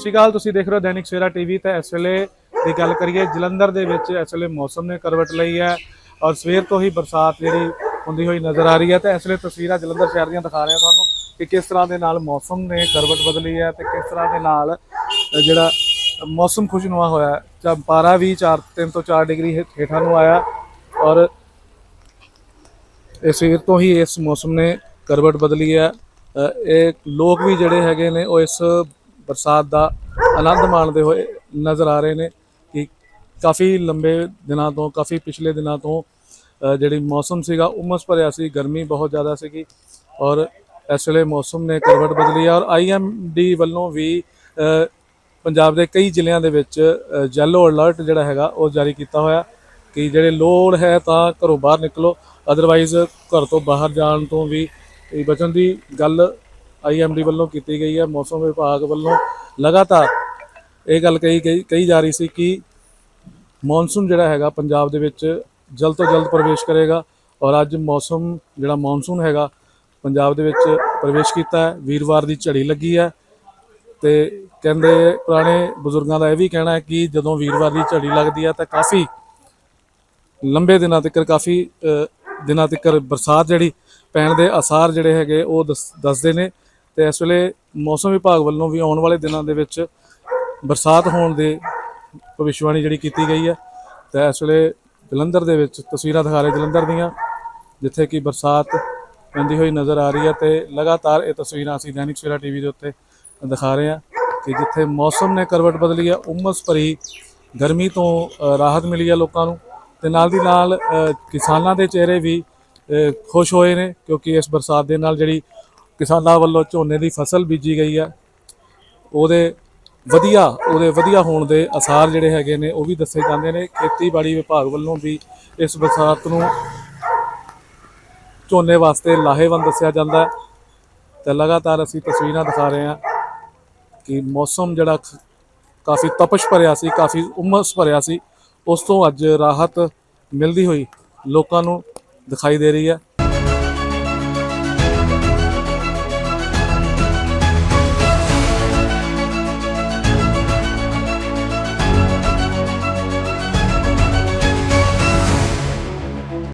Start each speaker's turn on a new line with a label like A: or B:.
A: ਸ਼੍ਰੀ ਅਕਾਲ, ਤੁਸੀਂ ਦੇਖ ਰਹੇ ਹੋ ਦੈਨਿਕ ਸਵੇਰਾ ਟੀਵੀ ਤੇ ਇਸ ਵੇਲੇ ਦੀ ਗੱਲ ਕਰੀਏ, ਜਲੰਧਰ ਦੇ ਵਿੱਚ ਇਸ ਵੇਲੇ ਮੌਸਮ ਨੇ ਕਰਵਟ ਲਈ ਹੈ ਔਰ ਸਵੇਰ ਤੋਂ ਹੀ ਬਰਸਾਤ ਜਿਹੜੀ ਹੁੰਦੀ ਹੋਈ ਨਜ਼ਰ ਆ ਰਹੀ ਹੈ ਤੇ ਇਸ ਵੇਲੇ ਤਸਵੀਰਾਂ ਜਲੰਧਰ ਸ਼ਹਿਰ ਦੀਆਂ ਦਿਖਾ ਰਹੇ ਹਾਂ ਤੁਹਾਨੂੰ ਕਿ ਕਿਸ ਤਰ੍ਹਾਂ ਦੇ ਨਾਲ ਮੌਸਮ ਨੇ ਕਰਵਟ ਬਦਲੀ ਹੈ ਤੇ ਕਿਸ ਤਰ੍ਹਾਂ ਦੇ ਨਾਲ ਜਿਹੜਾ ਮੌਸਮ ਖੁਸ਼ਨੁਮਾ ਹੋਇਆ ਜਾਂ ਪਾਰਾ ਵੀ 4 3 ਤੋਂ 4 ਡਿਗਰੀ ਹੇ- ਹੇਠਾਂ ਨੂੰ ਆਇਆ ਔਰ ਇਹ ਸਵੇਰ ਤੋਂ ਹੀ ਇਸ ਮੌਸਮ ਨੇ ਕਰਵਟ ਬਦਲੀ ਹੈ। ਇਹ ਲੋਕ ਵੀ ਜਿਹੜੇ ਹੈਗੇ ਨੇ, ਉਹ ਇਸ ਬਰਸਾਤ ਦਾ ਆਨੰਦ ਮਾਣਦੇ ਹੋਏ ਨਜ਼ਰ ਆ ਰਹੇ ਨੇ ਕਿ ਕਾਫੀ ਲੰਬੇ ਦਿਨਾਂ ਤੋਂ, ਕਾਫੀ ਪਿਛਲੇ ਦਿਨਾਂ ਤੋਂ ਜਿਹੜੀ ਮੌਸਮ ਸੀਗਾ, ਉਮਸ ਭਰਿਆ ਸੀ, ਗਰਮੀ ਬਹੁਤ ਜ਼ਿਆਦਾ ਸੀਗੀ ਔਰ ਇਸ ਵੇਲੇ ਮੌਸਮ ਨੇ ਕਰਵਟ ਬਦਲੀ ਹੈ ਔਰ ਆਈਐਮਡੀ ਵੱਲੋਂ ਵੀ ਪੰਜਾਬ ਦੇ ਕਈ ਜ਼ਿਲ੍ਹਿਆਂ ਦੇ ਵਿੱਚ ਯੈਲੋ ਅਲਰਟ ਜਿਹੜਾ ਹੈਗਾ, ਉਹ ਜਾਰੀ ਕੀਤਾ ਹੋਇਆ ਕਿ ਜਿਹੜੇ ਲੋੜ ਹੈ ਤਾਂ ਘਰੋਂ ਬਾਹਰ ਨਿਕਲੋ ਅਦਰਵਾਈਜ਼ ਘਰ ਤੋਂ ਬਾਹਰ ਜਾਣ ਤੋਂ ਵੀ ਬਚਣ ਦੀ ਗੱਲ ਆਈਐਮਡੀ ਵੱਲੋਂ ਕੀਤੀ ਗਈ ਹੈ, ਮੌਸਮ ਵਿਭਾਗ ਵੱਲੋਂ ਲਗਾਤਾਰ ਇਹ ਗੱਲ ਕਹੀ ਗਈ, ਕਹੀ ਜਾ ਰਹੀ ਸੀ ਕਿ ਮੌਨਸੂਨ ਜਿਹੜਾ ਹੈਗਾ ਪੰਜਾਬ ਦੇ ਵਿੱਚ ਜਲਦ ਤੋਂ ਜਲਦ ਪ੍ਰਵੇਸ਼ ਕਰੇਗਾ ਔਰ ਅੱਜ ਮੌਸਮ ਜਿਹੜਾ ਮੌਨਸੂਨ ਹੈਗਾ ਪੰਜਾਬ ਦੇ ਵਿੱਚ ਪ੍ਰਵੇਸ਼ ਕੀਤਾ ਹੈ, ਵੀਰਵਾਰ ਦੀ ਝੜੀ ਲੱਗੀ ਹੈ ਤੇ ਕਹਿੰਦੇ ਪੁਰਾਣੇ ਬਜ਼ੁਰਗਾਂ ਦਾ ਇਹ ਵੀ ਕਹਿਣਾ ਹੈ ਕਿ ਜਦੋਂ ਵੀਰਵਾਰ ਦੀ ਝੜੀ ਲੱਗਦੀ ਹੈ ਤਾਂ ਕਾਫੀ ਲੰਬੇ ਦਿਨਾਂ ਤੱਕ, ਕਾਫੀ ਦਿਨਾਂ ਤੱਕ ਬਰਸਾਤ ਜਿਹੜੀ ਪੈਣ ਦੇ ਆਸਾਰ ਜਿਹੜੇ ਹੈਗੇ ਉਹ ਦੱਸ- ਦੱਸਦੇ ਨੇ ਤੇ ਇਸ ਵੇਲੇ ਮੌਸਮ ਵਿਭਾਗ ਵੱਲੋਂ ਵੀ ਆਉਣ ਵਾਲੇ ਦਿਨਾਂ ਦੇ ਵਿੱਚ ਬਰਸਾਤ ਹੋਣ ਦੇ ਭਵਿੱਖਬਾਣੀ ਜਿਹੜੀ ਕੀਤੀ ਗਈ ਹੈ। ਤੇ ਇਸ ਵੇਲੇ ਜਲੰਧਰ ਦੇ ਵਿੱਚ ਤਸਵੀਰਾਂ ਦਿਖਾ ਰਹੇ ਜਲੰਧਰ ਦੀਆਂ, ਜਿੱਥੇ ਕਿ ਬਰਸਾਤ ਪੈਂਦੀ ਹੋਈ ਨਜ਼ਰ ਆ ਰਹੀ ਹੈ ਤੇ ਲਗਾਤਾਰ ਇਹ ਤਸਵੀਰਾਂ ਅਸੀਂ ਦੈਨਿਕ ਸਵੇਰਾ ਟੀਵੀ ਦੇ ਉੱਤੇ ਦਿਖਾ ਰਹੇ ਹਾਂ ਕਿ ਜਿੱਥੇ ਮੌਸਮ ਨੇ ਕਰਵਟ ਬਦਲੀ ਹੈ, ਉਮਸ ਭਰੀ ਗਰਮੀ ਤੋਂ ਰਾਹਤ ਮਿਲੀ ਹੈ ਲੋਕਾਂ ਨੂੰ ਤੇ ਨਾਲ ਦੀ ਨਾਲ ਕਿਸਾਨਾਂ ਦੇ ਚਿਹਰੇ ਵੀ ਖੁਸ਼ ਹੋਏ ਨੇ ਕਿਉਂਕਿ ਇਸ ਬਰਸਾਤ ਦੇ ਨਾਲ ਜਿਹੜੀ ਕਿਸਾਨਾਂ ਵੱਲੋਂ ਝੋਨੇ ਦੀ ਫਸਲ ਬੀਜੀ ਗਈ ਹੈ। ਉਹਦੇ ਵਧੀਆ ਉਹਦੇ ਵਧੀਆ ਹੋਣ ਦੇ ਅਸਾਰ ਜਿਹੜੇ ਹੈਗੇ ਨੇ, ਉਹ ਵੀ ਦੱਸੇ ਜਾਂਦੇ ਨੇ। ਖੇਤੀਬਾੜੀ ਵਿਭਾਗ ਵੱਲੋਂ ਵੀ ਇਸ ਬਰਸਾਤ ਨੂੰ ਝੋਨੇ ਵਾਸਤੇ ਲਾਹੇਵੰਦ ਦੱਸਿਆ ਜਾਂਦਾ ਹੈ। ਤੇ ਲਗਾਤਾਰ ਅਸੀਂ ਤਸਵੀਰਾਂ ਦਿਖਾ ਰਹੇ ਹਾਂ ਕਿ ਮੌਸਮ ਜਿਹੜਾ ਕਾਫੀ ਤਪਸ਼ ਭਰਿਆ ਸੀ, ਕਾਫੀ ਉਮਸ ਭਰਿਆ ਸੀ। ਉਸ ਤੋਂ ਅੱਜ ਰਾਹਤ ਮਿਲਦੀ ਹੋਈ ਲੋਕਾਂ ਨੂੰ ਦਿਖਾਈ ਦੇ ਰਹੀ ਹੈ।